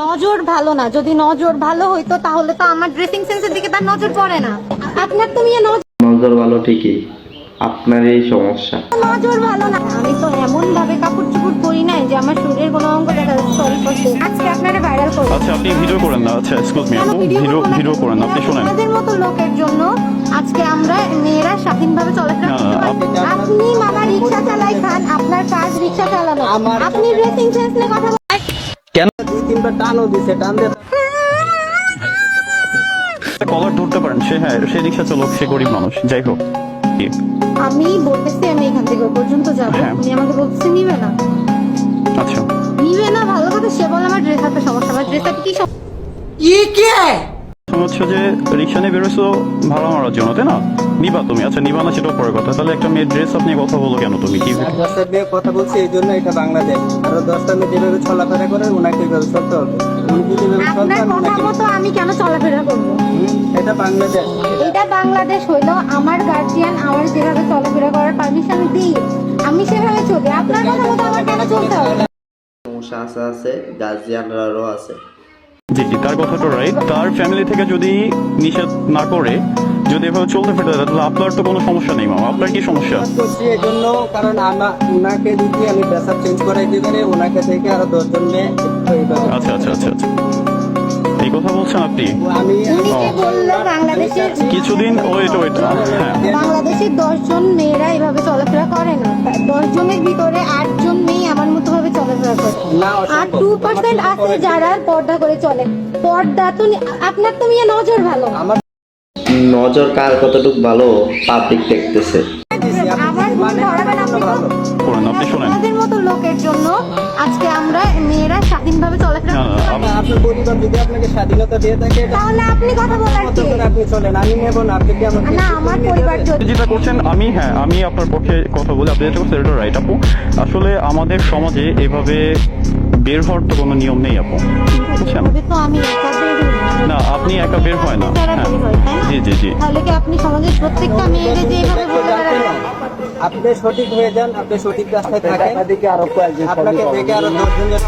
নজর ভালো না যদি নজর ভালো হইতো তাহলে তো আমার ড্রেসিং সেন্সের দিকে তার নজর পড়ে না। আপনার তো মিয়া নজর নজর ভালো ঠিকই আপনার এই সমস্যা। নজর ভালো না। আমি তো এমন ভাবে কাপড় চুপড় পরি নাই যে আমার শরীরের কোনো অঙ্গ দেখা সরি আজকে আপনারা ভাইরাল করব আচ্ছা আপনি ভিডিও করেন না। আচ্ছা এক্সকিউজ মি আপু ভিডিও ভিডিও করেন না আপনি শোনেন। আপনাদের মতো লোকের জন্য আজকে আমরা মেয়েরা স্বাধীনভাবে চলাফেরা না, করতে পারি। আপনি মামা রিক্সা চালাই খান আপনার কাজ রিক্সা চালানো। আপনি ড্রেসিং সেন্স নিয়ে কথা বলেন দুই তিনবার টানও দিছে টান দিয়ে কলার ধরতে পারেন সে হ্যাঁ সে রিক্সা চালক সে গরিব মানুষ যাই হোক। আমি বলতেছি আমি এখান থেকে পর্যন্ত যাব। হ্যাঁ। উনি আমাকে বলতেছে নিবে না। আচ্ছা। নিবে না ভালো কথা সে বলে আমার ড্রেস হাতে সমস্যা। আমার ড্রেস কি সমস্যা মনে হচ্ছে যে রিক্সা নিয়ে বেরোছো ভাড়া মারার জন্য তাই না? নিবা তুমি। আচ্ছা নিবা না সেটাও পরের কথা। তাহলে একটা মেয়ের ড্রেস আপনি কথা বলো কেন তুমি? কি দশটা মেয়ে কথা বলছি এই জন্য এটা বাংলাদেশ। আর দশটা মেয়ে যেভাবে চলাফেরা করে ওনাকে এইভাবে চলতে হবে। আপনার কথা মতো আমি কেন চলাফেরা করব? এটা বাংলাদেশ। এটা বাংলাদেশ হইল আমার গার্জিয়ান আমার যেভাবে চলাফেরা করার পারমিশন দিই আমি সেভাবে চলি। আপনার কথা মতো আমার কেন চলতে হবে? সমস্যা আছে আছে গার্জিয়ানরাও আছে। জি জি তার কথাটা রাইট তার ফ্যামিলি থেকে যদি নিষেধ না করে যদি এভাবে চলতে ফিরতে তাহলে আপনার তো কোনো সমস্যা নেই মামা। আপনার কি সমস্যা? করছি এই জন্য কারণ আমার ওনাকে যদি আমি পেশা চেঞ্জ করাই দিতে পারি ওনাকে থেকে আরও দশজন মেয়ে আচ্ছা আচ্ছা আচ্ছা আচ্ছা। এই কথা বলছেন আপনি? আমি উনি যে বলল বাংলাদেশের কিছুদিন ওয়েট ওয়েট হ্যাঁ। বাংলাদেশের দশজন মেয়েরা এভাবে চলাফেরা করে না। দশ জনের ভিতরে আটজন আর টু পার্সেন্ট আছে যারা পর্দা করে চলে। পর্দা তো আপনার তো মেয়ে নজর ভালো। নজর কার কতটুকু ভালো পাবলিক দেখতেছে। মানে আপনাদের মতো লোকের জন্য আজকে আমরা মেয়েরা স্বাধীনভাবে আপনার পরিবার যদি আপনাকে স্বাধীনতা দিয়ে থাকে তাহলে আপনি কথা বলার কি? আপনি চলেন আমি নেব না আপনি কি আমাকে না আমার পরিবার যদি যেটা করছেন আমি হ্যাঁ আমি আপনার পক্ষে কথা বলি। আপনি যেটা করছেন এটা রাইট আপু। আসলে আমাদের সমাজে এভাবে বের হওয়ার তো কোনো নিয়ম নেই আপু। বুঝছেন? না। আপনি একা বের হয় না। হ্যাঁ? জি জি জি। তাহলে কি আপনি সমাজের প্রত্যেকটা মেয়েদের যে এভাবে বলে বেড়াবেন? আপনি সঠিক হয়ে যান আপনি সঠিক রাস্তায় থাকেন। আপনাকে দেখে আরও দশজনের